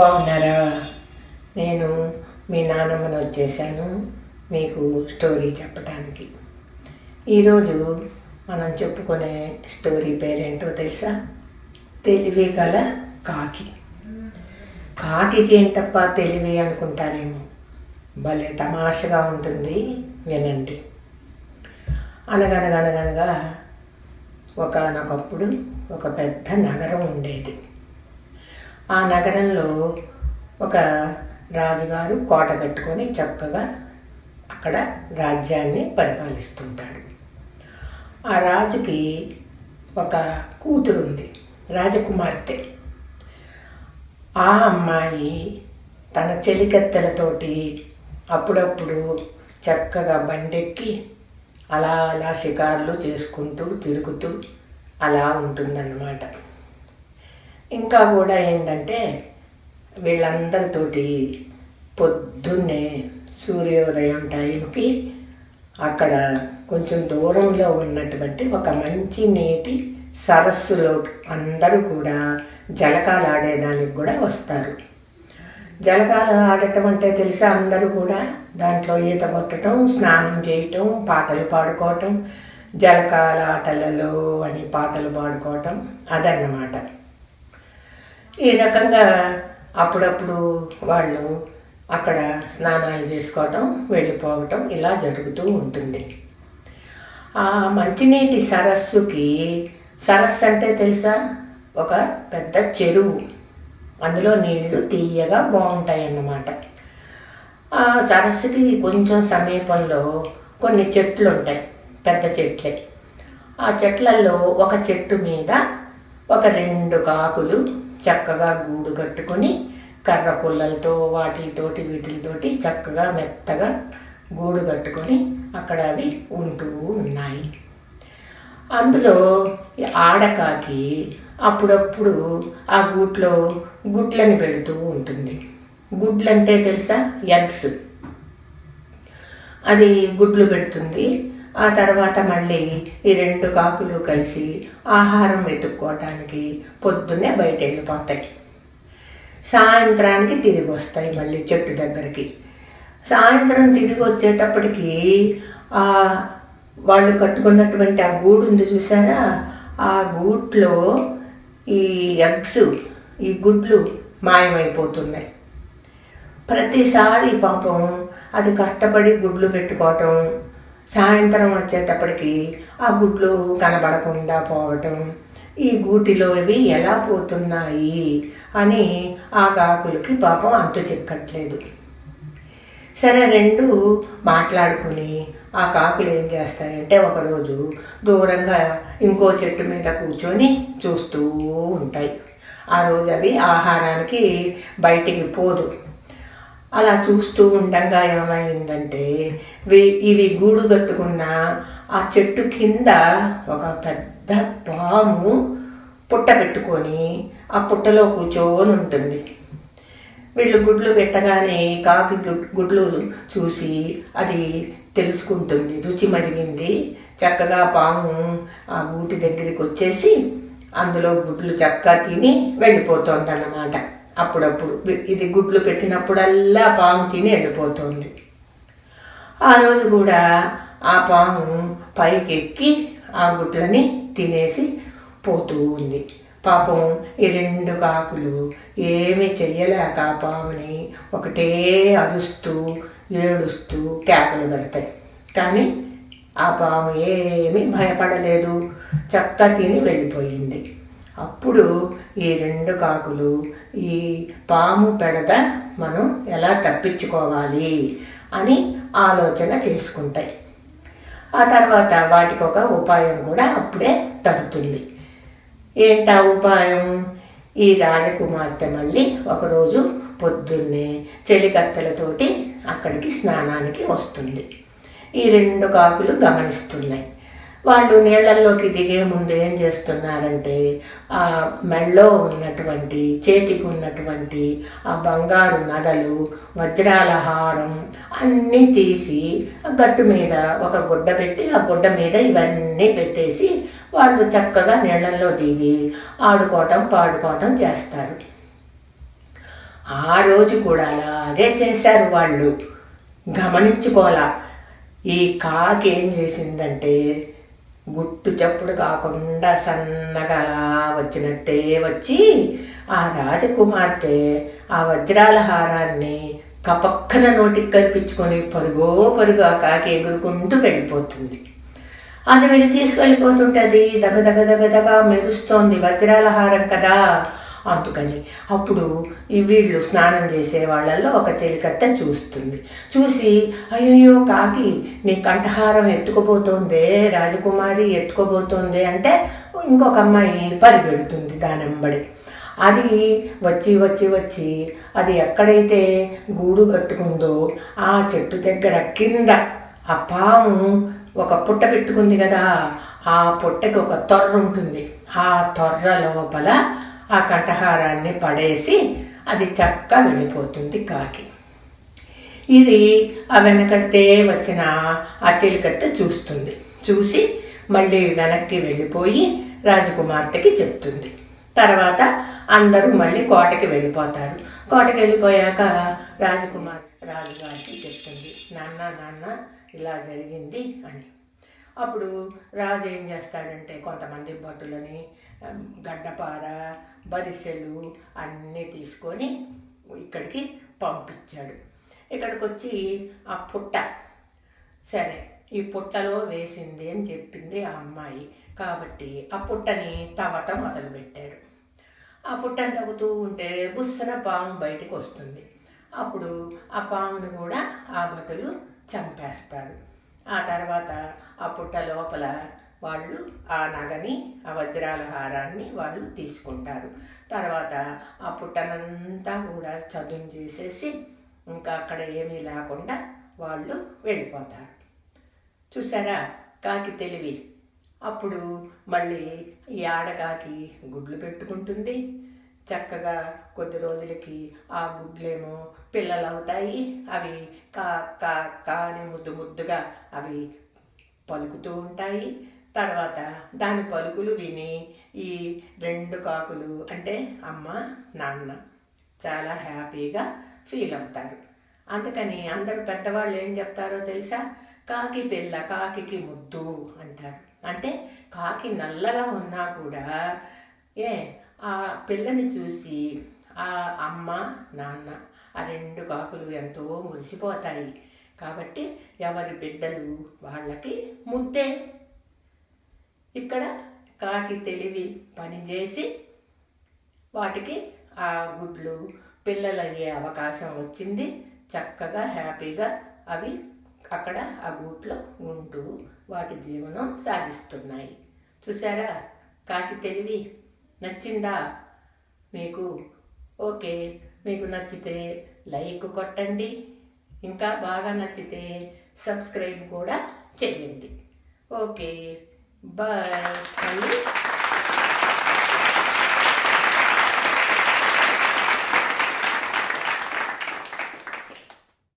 బాగున్నారా? నేను మీ నానమ్మను వచ్చేసాను మీకు స్టోరీ చెప్పడానికి ఈరోజు మనం చెప్పుకునే స్టోరీ పేరేంటో తెలుసా? తెలివి గల కాకి. కాకికి ఏంటప్ప తెలివి అనుకుంటారేమో? భలే తమాషగా ఉంటుంది వినండి. అనగనగనగనగా ఒకనొకప్పుడు ఒక పెద్ద నగరం ఉండేది. ఆ నగరంలో ఒక రాజుగారు కోట కట్టుకొని చక్కగా అక్కడ రాజ్యాన్ని పరిపాలిస్తుంటాడు. ఆ రాజుకి ఒక కూతురు ఉంది రాజకుమార్తె. ఆ అమ్మాయి తన చెలికత్తెలతోటి అప్పుడప్పుడు చక్కగా బండెక్కి అలా అలా షికార్లు చేసుకుంటూ తిరుగుతూ అలా ఉంటుందన్నమాట. ఇంకా కూడా ఏంటంటే వీళ్ళందరితోటి పొద్దున్నే సూర్యోదయం టైంకి అక్కడ కొంచెం దూరంలో ఉన్నటువంటి ఒక మంచి నీటి సరస్సులో అందరూ కూడా జలకాలు ఆడేదానికి కూడా వస్తారు. జలకాలు ఆడటం అంటే తెలిసి అందరూ కూడా దాంట్లో ఈత కొట్టడం స్నానం చేయటం పాటలు పాడుకోవటం జలకాల ఆటలలో అని పాటలు పాడుకోవటం అదన్నమాట. ఈ రకంగా అప్పుడప్పుడు వాళ్ళు అక్కడ స్నానాలు చేసుకోవటం వెళ్ళిపోవటం ఇలా జరుగుతూ ఉంటుంది. ఆ మంచినీటి సరస్సుకి సరస్సు అంటే తెలుసా? ఒక పెద్ద చెరువు. అందులో నీళ్ళు తీయగా బాగుంటాయి అన్నమాట ఆ సరస్సుకి కొంచెం సమీపంలో కొన్ని చెట్లు ఉంటాయి పెద్ద చెట్లే. ఆ చెట్లలో ఒక చెట్టు మీద ఒక రెండు కాకులు చక్కగా గూడు కట్టుకొని కర్ర పుల్లలతో వాటితోటి వీటితోటి చక్కగా మెత్తగా గూడు కట్టుకొని అక్కడ అవి ఉంటూ ఉన్నాయి. అందులో ఆడకాకి అప్పుడప్పుడు ఆ గూట్లో గుడ్లని పెడుతూ ఉంటుంది. గుడ్లంటే తెలుసా? ఎగ్స్. అది గుడ్లు పెడుతుంది. ఆ తర్వాత మళ్ళీ ఈ రెండు కాకులు కలిసి ఆహారం వెతుక్కోవటానికి పొద్దున్నే బయట వెళ్ళిపోతాయి సాయంత్రానికి తిరిగి వస్తాయి మళ్ళీ చెట్టు దగ్గరికి. సాయంత్రం తిరిగి వచ్చేటప్పటికి ఆ వాళ్ళు కట్టుకున్నటువంటి ఆ గూడు ఉంది చూసారా? ఆ గూట్లో ఈ ఎగ్స్ ఈ గుడ్లు మాయమైపోతున్నాయి. ప్రతిసారి పాపం అది కష్టపడి గుడ్లు పెట్టుకోవటం సాయంత్రం వచ్చేటప్పటికి ఆ గుడ్లు కనబడకుండా పోవటం ఈ గూటిలో ఇవి ఎలా పోతున్నాయి అని ఆ కాకులకి పాపం అంత చిక్కట్లేదు సరే రెండు మాట్లాడుకుని ఆ కాకులు ఏం చేస్తాయంటే ఒకరోజు దూరంగా ఇంకో చెట్టు మీద కూర్చొని చూస్తూ ఉంటాయి. ఆ రోజు అవి ఆహారానికి బయటికి పోదు. అలా చూస్తూ ఉండగా ఏమైందంటే ఇవి గూడు కట్టుకున్న ఆ చెట్టు కింద ఒక పెద్ద పాము పుట్ట పెట్టుకొని ఆ పుట్టలో కూర్చొని ఉంటుంది. వీళ్ళు గుడ్లు పెట్టగానే కాకి గుడ్- గుడ్లు చూసి అది తెలుసుకుంటుంది. రుచి మరిగింది. చక్కగా పాము ఆ గూటి దగ్గరికి వచ్చేసి అందులో గుడ్లు చక్కగా తిని వెళ్ళిపోతుంది అన్నమాట అప్పుడప్పుడు ఇది గుడ్లు పెట్టినప్పుడల్లా పాము తిని వెళ్ళిపోతుంది. ఆ రోజు కూడా ఆ పాము పైకెక్కి ఆ గుడ్లని తినేసి పోతూ ఉంది. పాపం ఈ రెండు కాకులు ఏమీ చెయ్యలేక ఆ పాముని ఒకటే అరుస్తూ ఏడుస్తూ కేకలు పెడతాయి. కానీ ఆ పాము ఏమీ భయపడలేదు. చక్క తిని వెళ్ళిపోయింది. అప్పుడు ఈ రెండు కాకులు ఈ పాము పెడద మనం ఎలా తప్పించుకోవాలి? అని ఆలోచన చేసుకుంటాయి. ఆ తర్వాత వాటికి ఒక ఉపాయం కూడా అప్పుడే తడుతుంది. ఏంటా ఉపాయం? ఈ రాజకుమార్తె మళ్ళీ ఒకరోజు పొద్దున్నే చెలికత్తెలతోటి అక్కడికి స్నానానికి వస్తుంది. ఈ రెండు కాకులు గమనిస్తున్నాయి. వాళ్ళు నీళ్ళల్లోకి దిగే ముందు ఏం చేస్తున్నారంటే ఆ మెళ్ళో ఉన్నటువంటి చేతికి ఉన్నటువంటి ఆ బంగారు నగలు వజ్రాల హారం అన్నీ తీసి గట్టు మీద ఒక గుడ్డ పెట్టి ఆ గుడ్డ మీద ఇవన్నీ పెట్టేసి వాళ్ళు చక్కగా నీళ్ళల్లో దిగి ఆడుకోవటం పాడుకోవటం చేస్తారు. ఆ రోజు కూడా అలాగే చేశారు వాళ్ళు. గమనించుకోలా ఈ కాకి ఏం చేసిందంటే గుట్టు చప్పుడు కాకుండా సన్నగా వచ్చినట్టే వచ్చి ఆ రాజకుమార్తె ఆ వజ్రాల హారాన్ని కపక్కన నోటికి కనిపించుకొని పరుగో పరుగు ఆ కాకి ఎగురుకుంటూ వెళ్ళిపోతుంది. అది వెళ్ళి తీసుకెళ్ళిపోతుంటుంది దగ దగ దగ దగ మెరుస్తోంది వజ్రాల హారం కదా. అందుకని అప్పుడు ఈ వీళ్ళు స్నానం చేసే వాళ్ళల్లో ఒక చెలికత్త చూస్తుంది. చూసి అయ్యో కాకి నీ కంఠహారం ఎత్తుకుపోతుందే రాజకుమారి ఎత్తుకోబోతోంది అంటే ఇంకొక అమ్మాయి పరిగెడుతుంది దాని వెంబడి అది వచ్చి వచ్చి వచ్చి అది ఎక్కడైతే గూడు కట్టుకుందో ఆ చెట్టు దగ్గర కింద ఆ పాము ఒక పుట్ట పెట్టుకుంది కదా ఆ పుట్టకి ఒక తొర్ర ఉంటుంది. ఆ తొర్ర లోపల ఆ కంఠహారాన్ని పడేసి అది చక్క వెళ్ళిపోతుంది కాకి. ఇది ఆ వెనకడితే వచ్చిన ఆ చిలుకత్త చూస్తుంది. చూసి మళ్ళీ వెనక్కి వెళ్ళిపోయి రాజకుమార్తెకి చెప్తుంది. తర్వాత అందరూ మళ్ళీ కోటకి వెళ్ళిపోతారు. కోటకి వెళ్ళిపోయాక రాజకుమార్ రాజుగారికి చెప్తుంది నాన్న నాన్న ఇలా జరిగింది అని. అప్పుడు రాజు ఏం చేస్తాడంటే కొంతమంది భటులని గడ్డపార బరిసెలు అన్నీ తీసుకొని ఇక్కడికి పంపించాడు. ఇక్కడికి వచ్చి ఆ పుట్ట సరే ఈ పుట్టలో వేసింది అని చెప్పింది ఆ అమ్మాయి. కాబట్టి ఆ పుట్టని తవ్వటం మొదలుపెట్టారు. ఆ పుట్టని తవ్వుతూ ఉంటే బుస్సన పాము బయటికి వస్తుంది అప్పుడు ఆ పామును కూడా ఆ భటులు చంపేస్తారు. ఆ తర్వాత ఆ పుట్ట లోపల వాళ్ళు ఆ నగని ఆ వజ్రాల హారాన్ని వాళ్ళు తీసుకుంటారు. తర్వాత ఆ పుట్టనంతా కూడా చదును చేసేసి ఇంకా అక్కడ ఏమీ లేకుండా వాళ్ళు వెళ్ళిపోతారు. చూసారా? కాకి తెలివి. అప్పుడు మళ్ళీ ఈ ఆడకాకి గుడ్లు పెట్టుకుంటుంది. చక్కగా కొద్ది రోజులకి ఆ గుడ్లేమో పిల్లలు అవుతాయి అవి కా కా కా అని ముద్దు ముద్దుగా అవి పలుకుతూ ఉంటాయి. తర్వాత దాని పలుకులు విని ఈ రెండు కాకులు అంటే అమ్మ నాన్న చాలా హ్యాపీగా ఫీల్ అవుతారు. అందుకని అందరు పెద్దవాళ్ళు ఏం చెప్తారో తెలుసా? కాకి పిల్ల కాకికి ముద్దు అంటారు. అంటే కాకి నల్లగా ఉన్నా కూడా ఏ ఆ పిల్లని చూసి ఆ అమ్మ నాన్న ఆ రెండు కాకులు ఎంతో మురిసిపోతాయి. కాబట్టి ఎవరి బిడ్డలు వాళ్ళకి ముద్దే. ఇక్కడ కాకి తెలివి పనిచేసి వాటికి ఆ గుడ్లు పిల్లలయ్యే అవకాశం వచ్చింది. చక్కగా హ్యాపీగా అవి అక్కడ ఆ గూట్లో ఉంటూ వాటి జీవనం సాగిస్తున్నాయి. చూసారా కాకి తెలివి నచ్చిందా? మీకు? ఓకే. మీకు నచ్చితే లైక్ కొట్టండి. ఇంకా బాగా నచ్చితే సబ్స్క్రైబ్ కూడా చేయండి ఓకే. బాయ్ మళ్ళీ